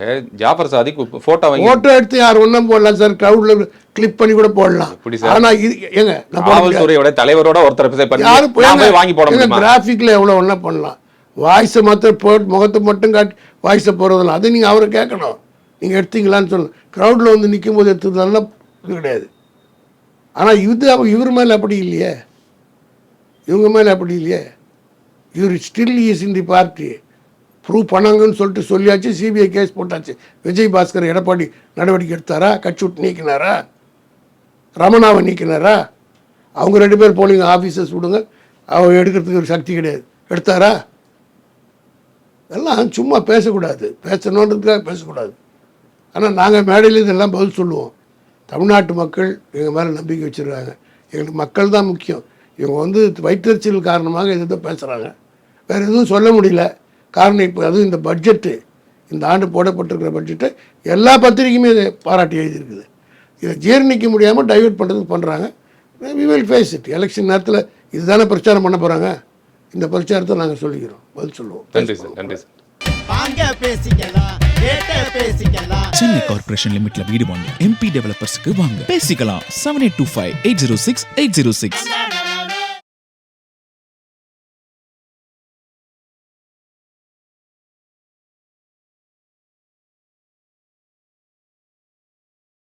ஜாஃபர் சாதிக் போட்டோ வாங்கி போட்டோ எடுத்து யார் ஒன்றும் போடலாம் சார். க்ரௌட்ல கிளிப் பண்ணி கூட போடலாம். எப்படி சார்? ஆனா இது முடியாது. காவல்துறையோட தலைவரோட ஒருத்தர் பேச பண்ணி யாரு நான் போய் வாங்கி போட முடியுமா? கிராஃபிக்ல எவ்வளவு ஒன்றா பண்ணலாம். வாய்ஸை மாத்திரம் போட்டு முகத்தை மட்டும் காட்டி வாய்ஸை போடுறதில்ல அதை நீங்க அவரை கேட்கணும். நீங்க எடுத்தீங்களான்னு சொல்லணும். க்ரௌட்ல வந்து நிற்கும் போது எடுத்ததுலாம் இது கிடையாது. ஆனா இது இவர் மேல அப்படி இல்லையே. இவங்க மேல அப்படி இல்லையே. இவர் still is in the party prove பண்ணாங்கன்னு சொல்லிட்டு சொல்லியாச்சு சிபிஐ கேஸ் போட்டாச்சு. விஜய் பாஸ்கர் எடப்பாடி நடவடிக்கை எடுத்தாரா? கட்சி விட்டு நீக்கினாரா? ரமணாவை நீக்கினாரா? அவங்க ரெண்டு பேர் போனீங்க ஆஃபீஸர்ஸ் விடுங்க. அவங்க எடுக்கிறதுக்கு ஒரு சக்தி கிடையாது. எடுத்தாரா? எல்லாம் சும்மா பேசக்கூடாது. பேசணுன்றதுக்காக பேசக்கூடாது. ஆனால் நாங்கள் மேடையில் இதெல்லாம் பதில் சொல்லுவோம். தமிழ்நாட்டு மக்கள் எங்கள் மேலே நம்பிக்கை வச்சுருக்காங்க. எங்களுக்கு மக்கள் தான் முக்கியம். இவங்க வந்து வயிற்றுச்சல் காரணமாக எதுவும் பேசுகிறாங்க வேறு எதுவும் சொல்ல முடியல. காரணம் இப்போ அதுவும் இந்த பட்ஜெட்டு இந்த ஆண்டு போடப்பட்டிருக்கிற பட்ஜெட்டை எல்லா பத்திரிகையுமே இதை பாராட்டி எழுதியிருக்குது. இதை ஜீரணிக்க முடியாமல் டைவர்ட் பண்ணுறதுக்கு பண்ணுறாங்க we will face it election நேரத்தில் இதுதானே பிரச்சாரம் பண்ண போகிறாங்க இந்த பிரச்சாரத்தை நாங்கள் சொல்லிக்கிறோம். பதில் சொல்லுவோம். நன்றி சார் நன்றி சார். வாங்க பேசிக்கலாம். கேட்ட பேசிக்கலாம். சென்னை கார்ப்பரேஷன் லிமிட்ல வீடு வாங்க எம்பி டெவலப்பர்ஸ்க்கு வாங்க. பேசிக்கலாம். Seven eight two five eight zero six eight zero six